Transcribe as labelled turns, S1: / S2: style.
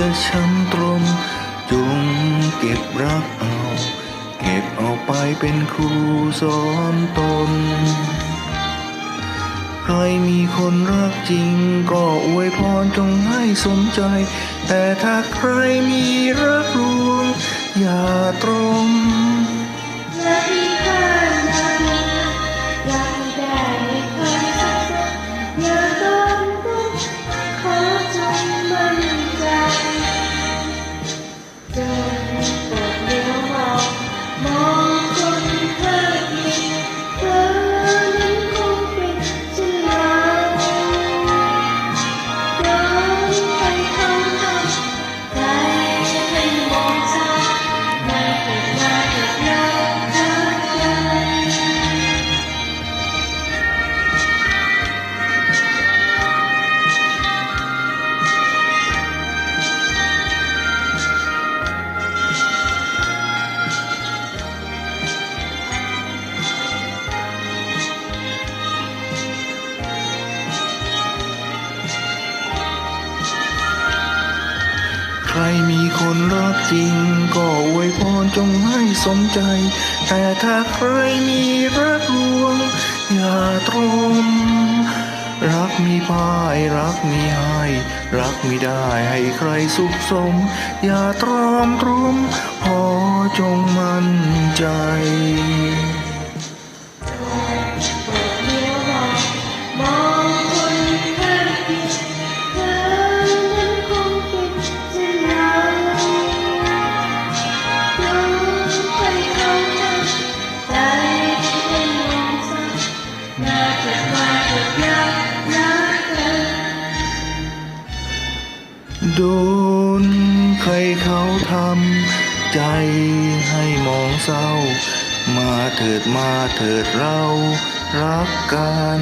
S1: จะช้ำตรม จงเก็บรักเอา เก็บเอาไปเป็นครูสอนตน ใครมีคนรักจริงก็อวยพรจงให้สมใจ แต่ถ้าใครมีรักลวง อย่าตรง
S2: ใครมี
S1: คนรักจริง ก็อวยพรจงให้สมใจ แต่ถ้าใครมีรักลวง อย่าตรม รักมีพ่ายรักมีให้ รักมีได้ให้ใครสุขสม อย่าตรอมตรมพอจงมั่นใจ โดนใครเขาทำใจให้มองเศร้า มาเถิดมาเถิดเรารักกัน